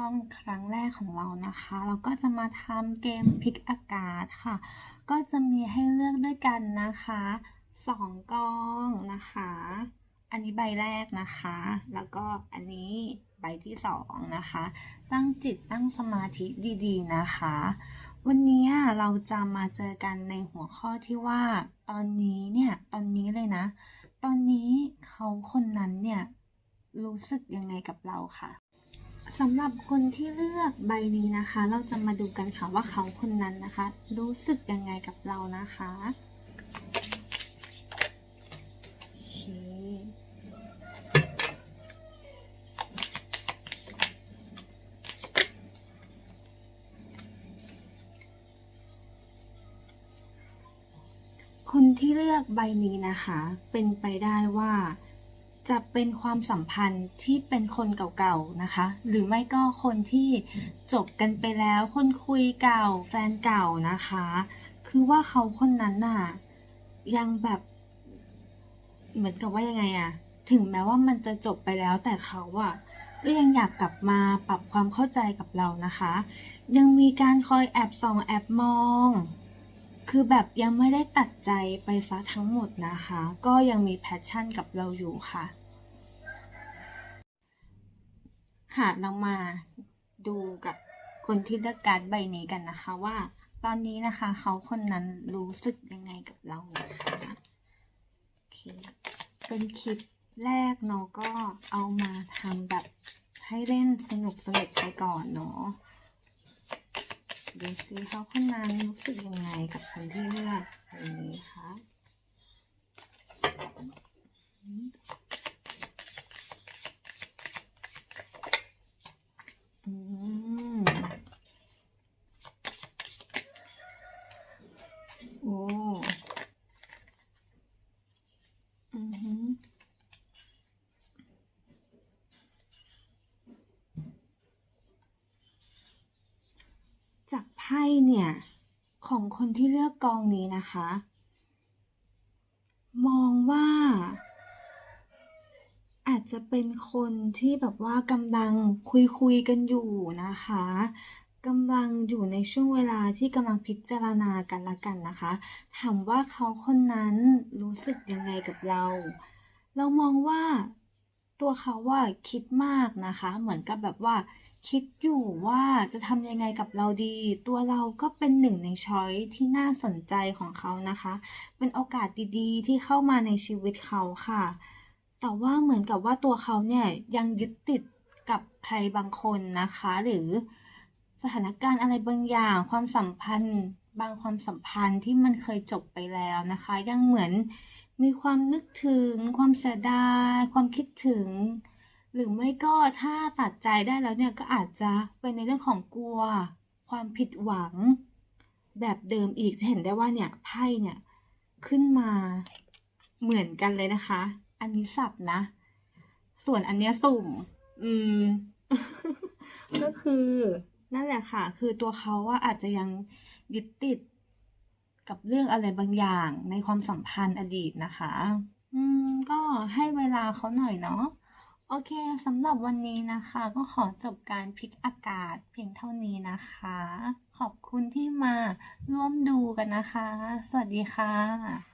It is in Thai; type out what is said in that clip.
ช่องครั้งแรกของเรานะคะ เราก็จะมาทำเกมพลิกอากาศค่ะ ก็จะมีให้เลือกด้วยกันนะคะสองกองนะคะ อันนี้ใบแรกนะคะ แล้วก็อันนี้ใบที่สองนะคะ ตั้งจิตตั้งสมาธิดีๆนะคะ วันนี้เราจะมาเจอกันในหัวข้อที่ว่า ตอนนี้เนี่ยตอนนี้เลยนะ ตอนนี้เขาคนนั้นเนี่ยรู้สึกยังไงกับเราค่ะ สำหรับคนที่เลือกใบนี้นะคะ เราจะมาดูกันค่ะว่าเขาคนนั้นนะคะ รู้สึกยังไงกับเรานะคะคคนที่เลือกใบนี้นะคะ เป็นไปได้ว่า จะเป็นความสัมพันธ์ที่เป็นคนเก่าๆนะคะ หรือไม่ก็คนที่จบกันไปแล้วคนคุยเก่าแฟนเก่านะคะ คือว่าเขาคนนั้นน่ะยังแบบเหมือนกับว่ายังไงอะถึงแม้ว่ามันจะจบไปแล้วแต่เขาอะก็ยังอยากกลับมาปรับความเข้าใจกับเรานะคะ ยังมีการคอยแอบส่องแอบมอง คือแบบยังไม่ได้ตัดใจไปซะทั้งหมดนะคะ ก็ยังมีแพชชั่นกับเราอยู่ค่ะ ค่ะเรามาดูกับคนที่เลือกการ์ดใบนี้กันนะคะว่า ตอนนี้นะคะ เขาคนนั้นรู้สึกยังไงกับเรานะคะโอเคเป็นคลิปแรกเนาะก็เอามาทำแบบให้เล่นสนุกสนุกไปก่อนเนาะดูซิเขาคนนั้นรู้สึกยังไง กับคนที่เลือกอันนี้คะอืมโอ้อือหือจากไพ่เนี่ย ของคนที่เลือกกองนี้นะคะ มองว่า อาจจะเป็นคนที่แบบว่ากำลังคุยคุยกันอยู่นะคะกำลังอยู่ในช่วงเวลาที่กำลังพิจารณากันละกันนะคะ ถามว่าเขาคนนั้นรู้สึกยังไงกับเรา เรามองว่าตัวเขาว่าคิดมากนะคะ เหมือนกับแบบว่า คิดอยู่ว่าจะทำยังไงกับเราดี ตัวเราก็เป็นหนึ่งในช้อยที่น่าสนใจของเขานะคะ เป็นโอกาสดีๆ ที่เข้ามาในชีวิตเขาค่ะ แต่ว่าเหมือนกับว่าตัวเขาเนี่ยยังยึดติดกับใครบางคนนะคะ หรือสถานการณ์อะไรบางอย่าง ความสัมพันธ์ บางความสัมพันธ์ที่มันเคยจบไปแล้วนะคะ ยังเหมือนมีความนึกถึง ความเสียดาย ความคิดถึง หรือไม่ก็ถ้าตัดใจได้แล้วเนี่ยก็อาจจะเป็นในเรื่องของกลัว ความผิดหวัง แบบเดิมอีกจะเห็นได้ว่าเนี่ยไพ่เนี่ยขึ้นมาเหมือนกันเลยนะคะ อันนี้สับนะ ส่วนอันเนี้ยสุ่ม อืม ก็คือนั่นแหละค่ะ คือตัวเขาว่าอาจจะยังยึดติดกับเรื่องอะไรบางอย่างในความสัมพันธ์อดีตนะคะ อืม ก็ให้เวลาเขาหน่อยเนาะ โอเคสำหรับวันนี้นะคะ ก็ขอจบการพลิกอากาศเพียงเท่านี้นะคะ ขอบคุณที่มาร่วมดูกันนะคะ สวัสดีค่ะ